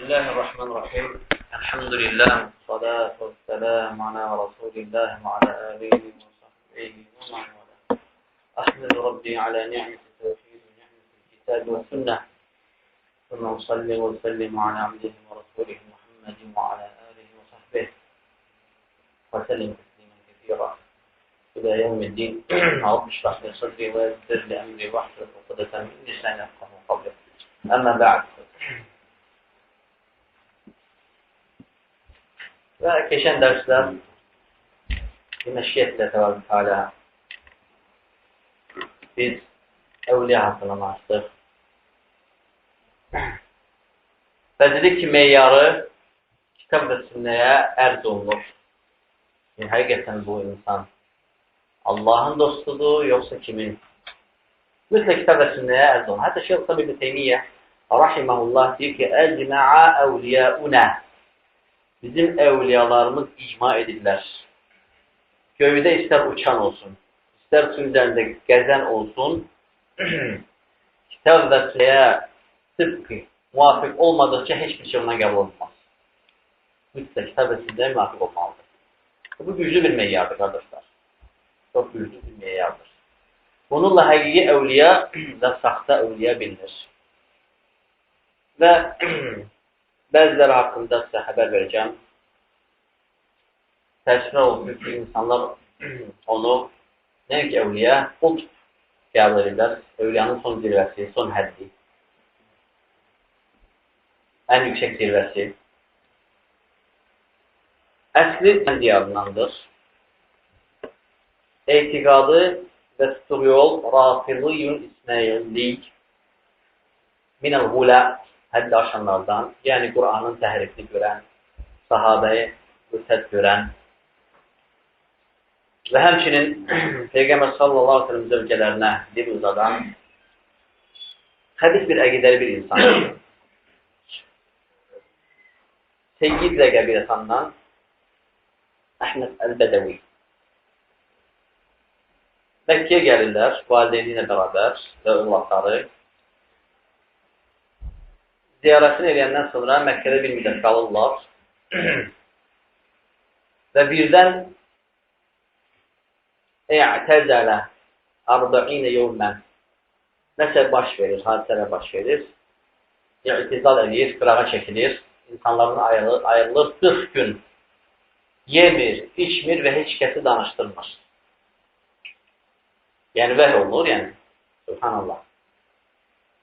بسم الله الرحمن الرحيم الحمد لله والصلاة والسلام على رسول الله وعلى آله وصحبه ومن والاه أحمد ربي على نعمة التوحيد ونعمة الكتاب والسنة ثم أصلي وسلم على عبده ورسوله محمد وعلى آله وصحبه وسلم تسليما كثيرا إلى يوم الدين رب اشرح لي صدري ويسر لي أمري واحلل عقدة من لساني يفقهوا قولي أما بعد Və keçən dərslər məşiyyətlə təvəzzül alə biz əvliya haqqında danışdıq. Və dedik ki, meyarı kitab və sünnəyə ərz olunur. Yəni, həqiqətən bu insan Allahın dostudur, yoxsa kimin? Mütləq kitab və sünnəyə ərz olunur. Hətta Şeyh Sabir Teymiyyə rahiməhullah deyir ki, Əcmə'a əvliyaunə bizim əvliyalarımız icma edirlər. Göydə istər uçan olsun, istər su üzərində gəzən olsun, kitab və sünnəyə tıpkı muvafiq olmadıqca heç bir şey ona qəbul olmaz. Mütləq kitab və sünnəyə müvafiq olmalıdır. Bu güclü bir meyyardır, qardaşlar. Çox güclü bir meyyardır. Bununla həqiqi əvliya və saxta əvliya bilinir. Və bəziləri haqqında sizə xəbər verəcəm. Təəssüflər olsun ki, insanlar onu nəinki əvliyə, qutb qəbul edirlər. Əvliyanın son zirvəsi, son həddi. Ən yüksək zirvəsi. Əsli diyarındandır. Etiqadı və tutuq yol Rafiliyyun İsmaillik minəl qulə həddi aşanlardan, yəni Quranın təhrifini görən, sahabəyi mütəd görən və həmçinin Peyğəmbər sallallahu aleyhi ve sellem zövcələrinə dil uzadan xəbis bir əqidəli bir insan. Seyyid rəqəbi yasandan Əhməd Əl-Bədəvi Məkkəyə gəlirlər, valideyni ilə bərabər və övladları ziyarətini eləyəndən sonra Məkkədə bir müddət qalırlar və birdən ə'təzələ arba'inə yevmən nəsə baş verir, hadisələr baş verir. İ'tizal edir, qırağa çəkilir, insanların ayrılır, ayrılır 40 gün yemir, içmir və heç kəsi danışdırmır. Yəni vəh olunur, yəni. Subhanallah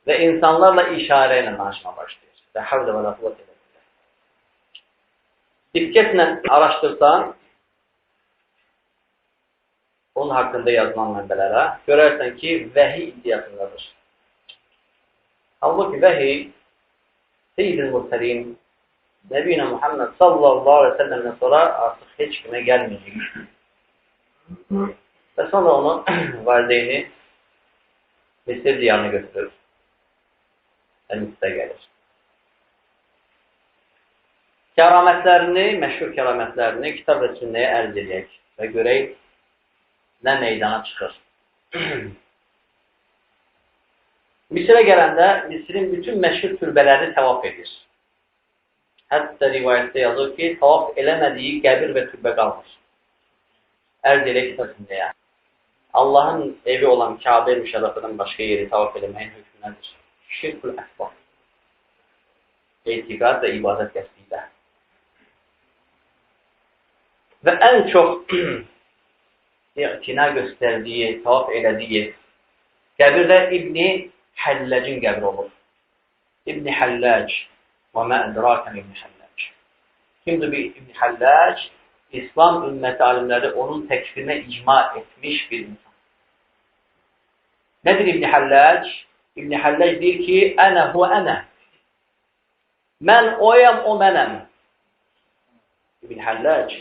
və insanlarla işarə ilə danışma başlayır. Və havlə və lafıvat edir. Diqqətlə araşdırsan, onun haqqında yazılan mənbələrə görərsən ki, vəhi iddiasındadır. Halbuki vəhi Seyyid-i Mursəlin Nəbiyyə Muhammed sallallahu aleyhi ve sellemdən sonra artıq heç kimə gəlməyəcək. Və sonra onu valideyni Misir diyarına götürür əmizdə gəlir. Kəramətlərini, məşhur kəramətlərini kitab və sünnəyə ərz edək və görək nə meydana çıxır. Misirə gələndə Misirin bütün məşhur türbələrini təvaf edir. Hətta rivayətdə yazır ki, təvaf eləmədiyi qəbir və türbə qalmır. Ərz edək kitab sünnəyə. Allahın evi olan Kabe müşərrəfədən başqa yeri təvaf eləməyin hökmü nədir? Şirkul əsbab. Etiqad və ibadət qəsdilə. Və ən çox iqtina göstərdiyi, tavaf elədiyi qəbirdə İbni Həlləcin qəbri olur. İbni Həlləc və mə ədrakən İbni Həlləc. Kimdir bir İbni Həlləc? İslam ümməti alimləri onun təkfirinə icma etmiş bir insan. Nədir İbni Həlləc? İbn Həlləc deyir ki, ənə hu ənə. Mən oyam, o mənəm. İbn Həlləc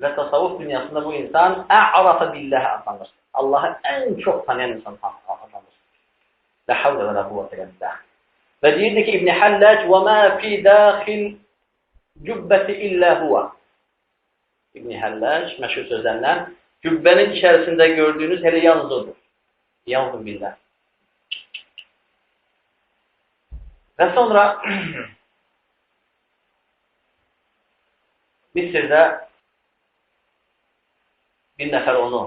və tasavvuf dünyasında bu insan ə'rafa billəhə adlanır. Allahı ən çox tanıyan insan adlanır. La havlə və la quvvətə illə Və deyirdi ki, İbn Həlləc və mə fi daxil cübbəti illə huvə. İbn Həlləc məşhur sözlərindən cübbənin içərisində gördüyünüz hələ yalnız odur. Yalnız billah. Və sonra Misirdə bir nəfər onu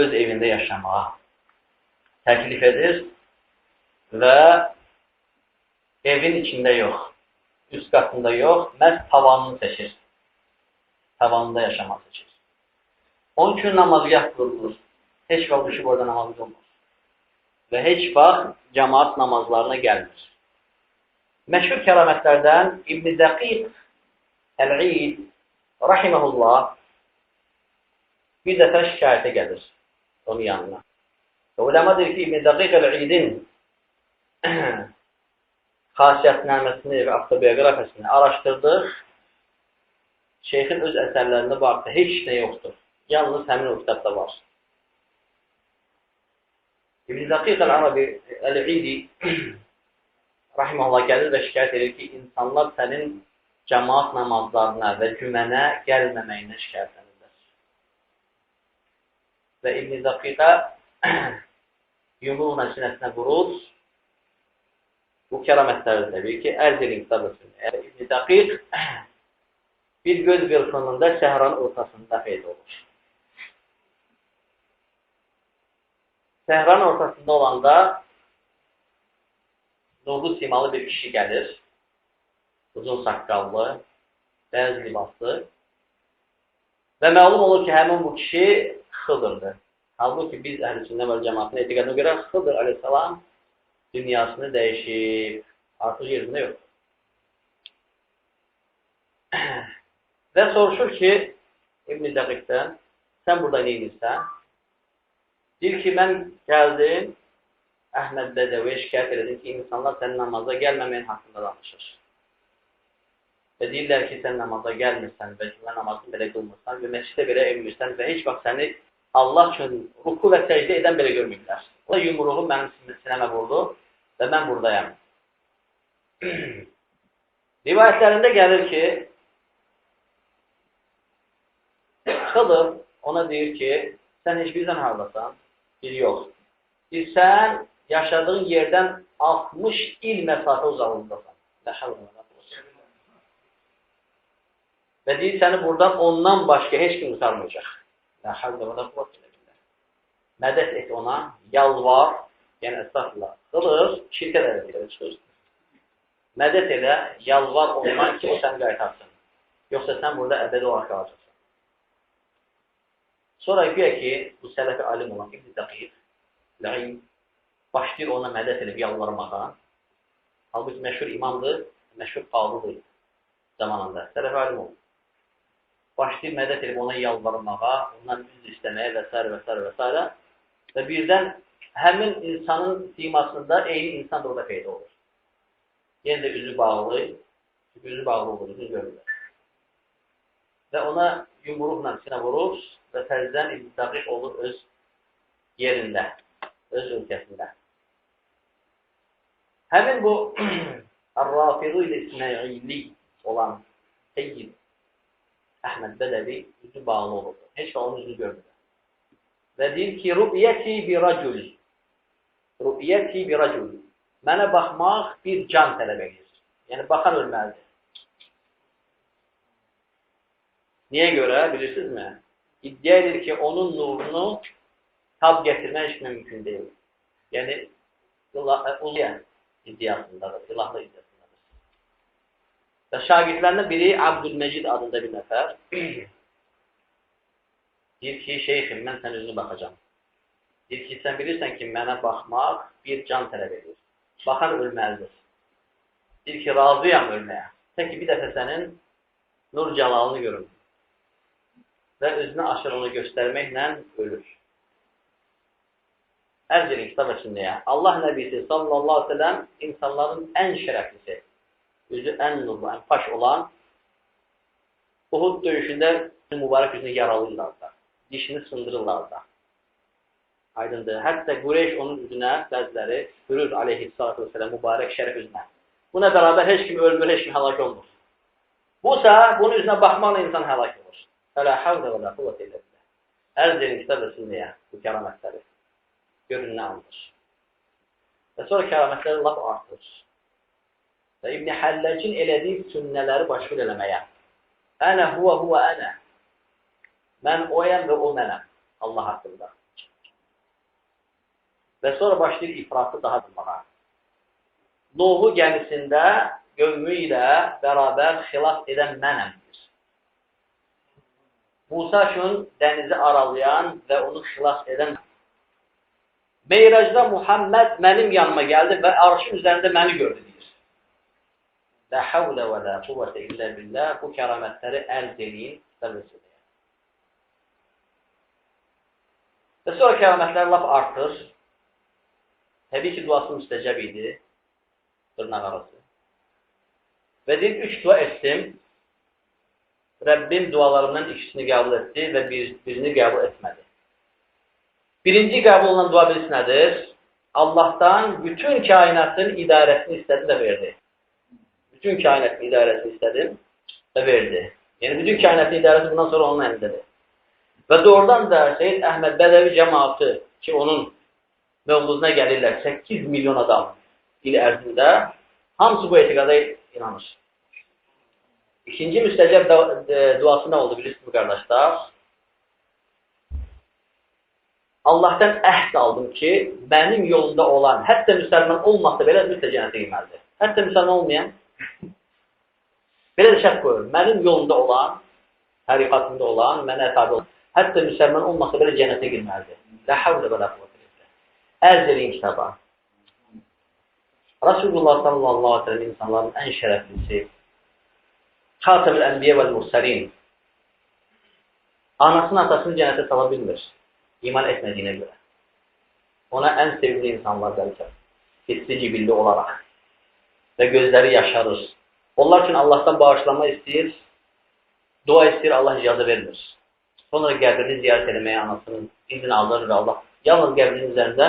öz evində yaşamağa təklif edir və evin içində yox, üst qatında yox, məhz tavanını seçir. Tavanında yaşamaq seçir. Onun üçün namazgah qurulur. Heç vaxt düşüb orada namaz qılmır. Və heç vaxt cəmaat namazlarına gəlmir. Məşhur kəramətlərdən İbn-i Dəqiq Əl-İd Rahiməhullah bir dəfə şikayətə gəlir onun yanına. Və uləma deyir ki, İbn-i Dəqiq Əl-İdin xasiyyətnaməsini və avtobiografiyasını araşdırdıq. Şeyxin öz əsərlərində haqda heç nə yoxdur. Yalnız həmin o kitabda var. İbn-i Dəqiq Əl-Arabi Əl-İdi rahiməhullah gəlir və şikayət edir ki, insanlar sənin cəmaat namazlarına və cümənə gəlməməyinə şikayətlənirlər. Və İbn-i Dəqiqə yumruqla sinəsinə vurur, Bu kəramətləri təbii ki, ərz edin kitabısın. İbn-i Dəqiq bir göz qırpınında səhranın ortasında peyda olur. Səhranın ortasında olanda nurlu simalı bir kişi gəlir. Uzun saqqallı, bəz libaslı. Və məlum olur ki, həmin bu kişi Xıdırdır. Halbuki biz əhl-i sünnə və cəmatın etiqadına görə Xıdır aleyhissalam dünyasını dəyişib. Artıq yerində yox. Və soruşur ki, İbn-i Dəqiqdən, sən burada nə edirsən? Deyir ki, mən gəldim, Əhməd Bədəviyə şikayət elədim ki, insanlar sənin namaza gəlməməyin haqqında danışır. Və deyirlər ki, sən namaza gəlmirsən və cümlə namazını belə qılmırsan və məscidə belə emirsən və heç vaxt səni Allah üçün ruku və səcdə edən belə görmürlər. O yumruğu mənim sinəmə vurdu və mən buradayam. Rivayətlərində gəlir ki, Xıdır ona deyir ki, sən heç birdən haradasan? Bir yox. Bir sən yaşadığın yerdən 60 il məsafə uzaqlıqdasan. Və deyir, səni buradan ondan başqa heç kim qurtarmayacaq. Mədət et ona, yalvar, yəni əstəxfirullah, qılır, şirkə dərəcəyə çıxır. Mədət elə, yalvar ondan ki, o səni qaytarsın. Yoxsa sən burada əbədi olaraq qalacaqsan. Sonra güya ki, bu sələfi alim olan İbn-i Dəqiq, Ləğim, başlayır ona mədət edib yalvarmağa. Halbuki məşhur imamdır, məşhur qalıdır zamanında. Sələfi alim olur. Başlayır mədət edib ona yalvarmağa, ondan üz istəməyə və s. və s. və s. Və birdən həmin insanın simasında eyni insan da orada peyda olur. Yenə də üzü bağlı, üzü bağlı olduğunu görürlər. Və ona yumruqla sinə vurur və təzdən daqiq olur öz yerində, öz ölkəsində. Həmin bu Ar-Rafidu ilə İsmaili olan Seyyid Əhməd Bədəvi üzü bağlı olurdu. Heç onun üzünü görmür. Və deyir ki, rü'yəti bi racul Ru'iyyəti bir rəcul. Mənə baxmaq bir can tələb edir. Yəni, baxan ölməlidir. Niyə görə, bilirsinizmi? İddia edir ki, onun nurunu tab gətirmək heç mümkün deyil. Yəni, uliyyə iddiasındadır, ilahlı iddiasındadır. Və şagirdlərindən biri Abdülmecid adında bir nəfər deyir ki, şeyxim, mən sən özünü baxacam. Deyir ki, sən bilirsən ki, mənə baxmaq bir can tələb edir. Baxan ölməlidir. Deyir ki, razıyam ölməyə. Tək ki, bir dəfə sənin nur cəlalını görüm. Və özünə aşır onu göstərməklə ölür. Ərz edin kitab əslindəyə. Allah nəbisi sallallahu aleyhi ve sellem insanların ən şərəflisi, üzü ən nurlu, ən paş olan Uhud döyüşündə mübarək üzünü yaralıyırlar da, dişini sındırırlar da. Aydındır. Hətta Qureyş onun üzünə bəziləri hürür aleyhissalatu vesselam mübarək şərəf üzünə. Buna bərabər heç kim ölmür, heç kim həlak olmur. Busa, bunun üzünə baxmaqla insan həlak olur. Fələ havlə və lə quvvət ilə billah. Ərz edin kitab rəsulniyə bu kəramətləri. Görün nə alınır. Və sonra kəramətləri laf artır. və İbn Həlləcin elədiyi sünnələri başvur eləməyə. Ənə huvə huvə ənə. Mən oyam və o mənəm. Allah haqqında. Və sonra başlayır ifratı daha durmağa. Nuhu gəmisində qövmü ilə bərabər xilaf edən mənəmdir. Musa şun dənizi aralayan və onu xilas edən Meyracda Muhammed mənim yanıma gəldi və arşın üzərində məni gördü deyir. La havlə və la quvvətə illə billah bu kəramətləri əld eləyin və vəsilə. Və sonra kəramətlər laf artır. Təbii ki, duası müstəcəb idi. Dırnaq arası. Və deyir, üç dua etdim. Rəbbim dualarımdan ikisini qəbul etdi və bir, birini qəbul etmədi. Birinci qəbul olunan dua bilisi nədir? Allahdan bütün kainatın idarəsini istədi və verdi. Bütün kainatın idarəsini istədim və verdi. Yəni, bütün kainatın idarəsi bundan sonra onun əlindədir. Və doğrudan da Seyyid Əhməd Bədəvi cəmaatı ki, onun mövzusuna gəlirlər 8 milyon adam il ərzində hamısı bu etiqada inanır. İkinci müstəcəb duası nə oldu bilirsiniz qardaşlar? Allahdan əhd aldım ki, mənim yolunda olan, hətta müsəlman olmasa belə mütlə cənətə girməlidir. Hətta müsəlman olmayan, belə də şərt qoyur, mənim yolunda olan, təriqatında olan, mənə tabi olan, hətta müsəlman olmasa belə cənətə girməlidir. Lə havlə və lə quvvətə. Ərz edin kitaba. Rasulullah sallallahu aleyhi ve sellem insanların ən şərəflisi, Xatəmül Ənbiyə və Mursəlin, anasını, atasını cənətə sala bilmir iman etmədiyinə görə. Ona ən sevimli insanlar gələcək. Hissi cibilli olaraq. Və gözləri yaşarır. Onlar üçün Allahdan bağışlanma istəyir, dua istəyir, Allah icazə vermir. Sonra qəbrini ziyarət eləməyə anasının izin alır və Allah yalnız qəbrinin üzərində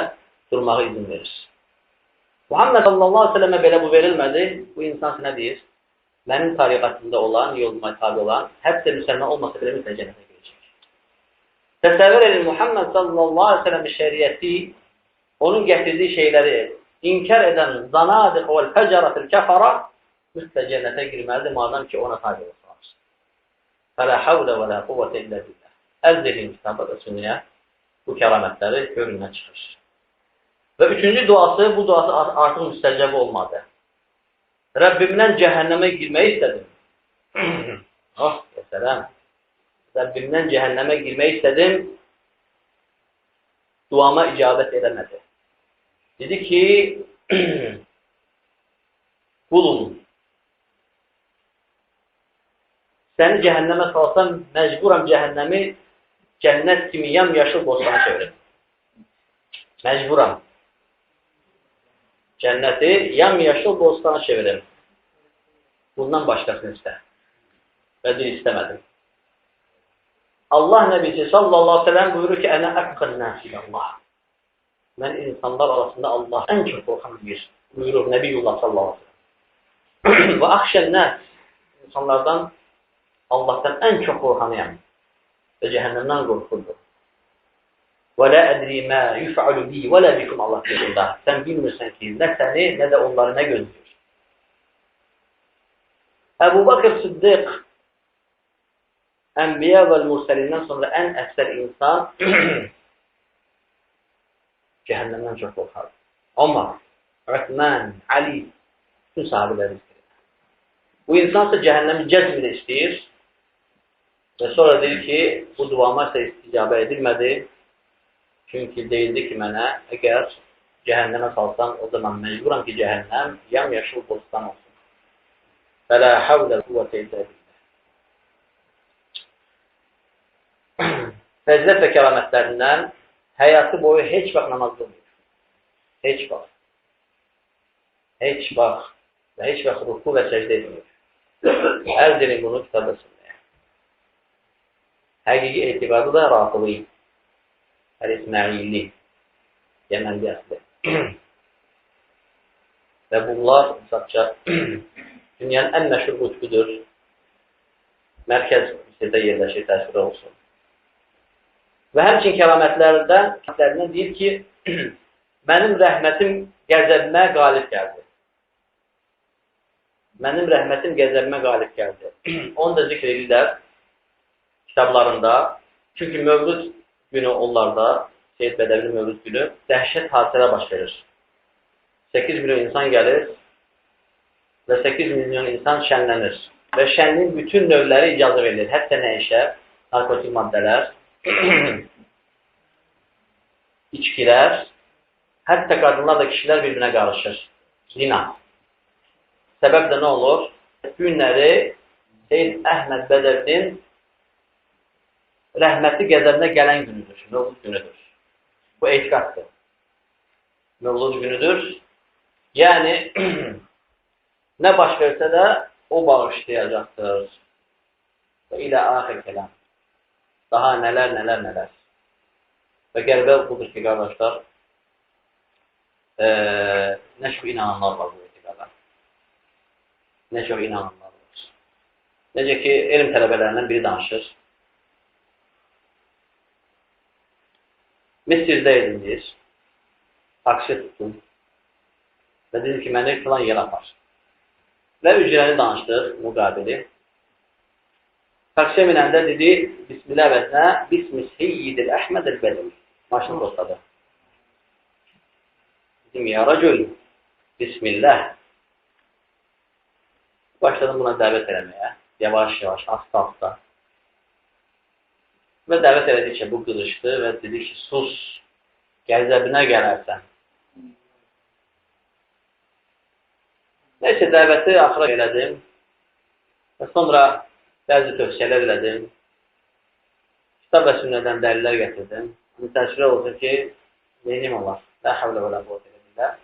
durmağa izin verir. Muhammed sallallahu aleyhi ve selleme belə bu verilmədi. Bu insan nə deyir? Mənim tariqatımda olan, yoluma tabi olan, hətta müsəlman olmasa belə müsəlman cənnətə Təsəvvür edin, Muhammed sallallahu aleyhi ve sellem şəriyyəti onun gətirdiyi şeyləri inkar edən zanadiq və fəcəratül kəfara mütlə cənnətə girməlidir, madam ki, ona tabi olsalar. Fələ havlə və lə quvvətə illə billə. Əlz edin kitabda da sünnəyə bu kəramətləri göründən çıxır. Və üçüncü duası, bu duası artıq müstəcəbi olmadı. Rəbbimdən cəhənnəmə girmək istədim. oh, sələm. Rəbbimdən cəhənnəmə girmək istədim, duama icabət edəmədi. Dedi ki, qulum, səni cəhənnəmə salsam, məcburam cəhənnəmi cənnət kimi yam-yaşıl bostana çevirim. Məcburam. Cənnəti yam-yaşıl bostana çevirim. Bundan başqasını istə. Və deyir, istəmədim. Allah Nəbisi sallallahu aleyhi ve sellem buyurur ki, Ənə əqqın nəsil Allah. Mən insanlar arasında Allah ən çox qorxan bir buyurur Nəbiyyullah sallallahu aleyhi ve sellem. Və axşən nəs insanlardan Allahdan ən çox qorxanıyam və cəhənnəmdən qorxurdur. Və lə ədri mə yuf'alu bi və lə bikum Allah deyirində. Sən bilmirsən ki, nə səni, nə də onları nə gözləyir. Əbu Bakır Sıddiq Ənbiya və mürsəlindən sonra ən əksər insan cəhənnəmdən çox qorxar. Omar, Rəhmən, Ali, bütün sahabələri istəyir. Bu insan ise cəhənnəmi cəzm ilə istəyir və sonra deyir ki, bu duama isə isticabə edilmədi. Çünki deyildi ki, mənə əgər cəhənnəmə salsan, o zaman məcburam ki, cəhənnəm yam yaşıl bostan olsun. Fələ havlə quvvətə illə fəzilət və kəramətlərindən həyatı boyu heç vaxt namaz qılmıyor. Heç vaxt. Heç vaxt və heç vaxt ruku və səcdə etmir. Ərz edin bunu kitabda sünnəyə. Həqiqi etiqadı da rafılı, əl-İsmailli, Yəmənli əsli. və bunlar sadəcə dünyanın ən məşhur qutbudur. Mərkəz sizdə yerləşir, təsvir olsun. Və həmçin kəramətlərdən kəramətlərindən deyir ki, mənim rəhmətim qəzəbimə qalib gəldi. Mənim rəhmətim qəzəbimə qalib gəldi. Onu da zikr edirlər kitablarında. Çünki Mövlud günü onlarda, Seyyid Bədəvli Mövlud günü dəhşət hadisələr baş verir. 8 milyon insan gəlir və 8 milyon insan şənlənir. Və şənliyin bütün növləri icazə verilir. Hətta nə işə? Narkotik maddələr, içkilər, hətta qadınlar da kişilər bir-birinə qarışır. Zina. Səbəb də nə olur? Günləri Seyyid Əhməd Bədəvinin rəhmətli qəzəbinə gələn günüdür, Mövlud günüdür. Bu etiqaddır. Mövlud günüdür. Yəni, nə baş versə də o bağışlayacaqdır. Və ilə axir kələm. Daha nələr, nələr, nələr. Və qəribə budur ki, qardaşlar, e, nə çox inananlar var bu etiqada. Nə çox inananlar var. Necə ki, elm tələbələrindən biri danışır. İdim deyir. Taksi tutdum. Və dedim ki, məni filan yer apar. Və ücrəni danışdıq, müqabili. Taksiyə minəndə dedi, Bismillah vəznə, Bismi Seyyidil Əhməd el-Bədəvi. Maşını dostadı. Dedim, ya racül, Bismillah. Başladım buna dəvət eləməyə. Yavaş-yavaş, asta-asta. Və dəvət elədikcə bu qızışdı və dedi ki, sus, qəzəbinə gələrsən. Nəysə, dəvəti axıra elədim və sonra bəzi tövsiyələr elədim. Kitab və sünnədən dəlillər gətirdim. Təşkil olsun ki, neyim olar? La havlə və la quvvətə billah.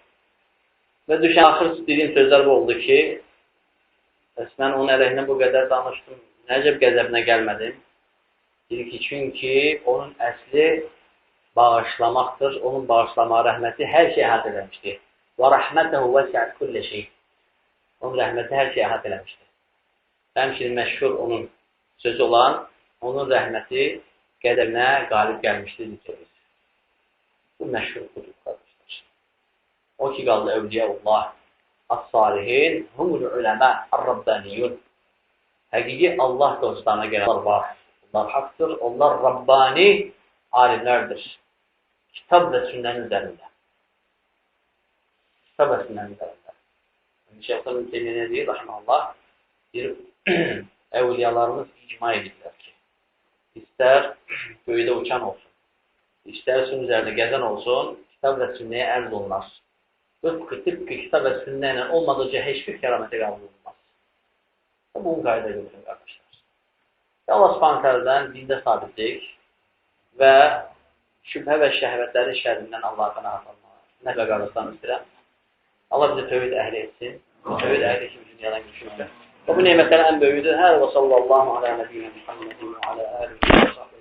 Və düşən axır dediyim sözlər bu oldu ki, bəs mən onun əleyhinə bu qədər danışdım, nəcəb qəzəbinə gəlmədim. Deyir ki, çünki onun əsli bağışlamaqdır. Onun bağışlamağı, rəhməti hər şey əhatə eləmişdir. Və rəhmətəhu vəsiət kullə şey. Onun rəhməti hər şey əhatə eləmişdir. Həmçinin məşhur onun sözü olan, onun rəhməti qədərinə qalib gəlmişdir, zikr Bu məşhur budur, qardaşlar. O ki, qaldı Əvliyaullah, As-Salihin, humul uləmə, Ar-Rabbaniyun. Həqiqi Allah dostlarına gələnlər var. Onlar haqdır, onlar Rabbani alimlərdir. Kitab və sünnənin üzərində. Kitab və sünnənin üzərində. Şeyhlər Müteymiyə nə deyir? Rəhməllah, deyir, əvliyalarımız icma edirlər ki, istər göydə uçan olsun, istər sünn üzərində gəzən olsun, kitab və sünnəyə ərz olunmaz. Tıpkı, tıpkı kitab və sünnə ilə olmadıqca heç bir kəramətə qəbul olunmaz. Bu qayda götürün, qardaşlar. Allah subhanətlərdən dində sabitlik və şübhə və şəhvətlərin şərrindən Allah'a nafatmaq. Nə və qardaşlarını istəyirəm. Allah bizi tövhid əhli etsin. Tövhid əhli kimi dünyadan düşürsə. Və bu nemətlərin ən böyüdür. Hər və sallallahu alə nəbiyyən Muhammedin və alə əlihi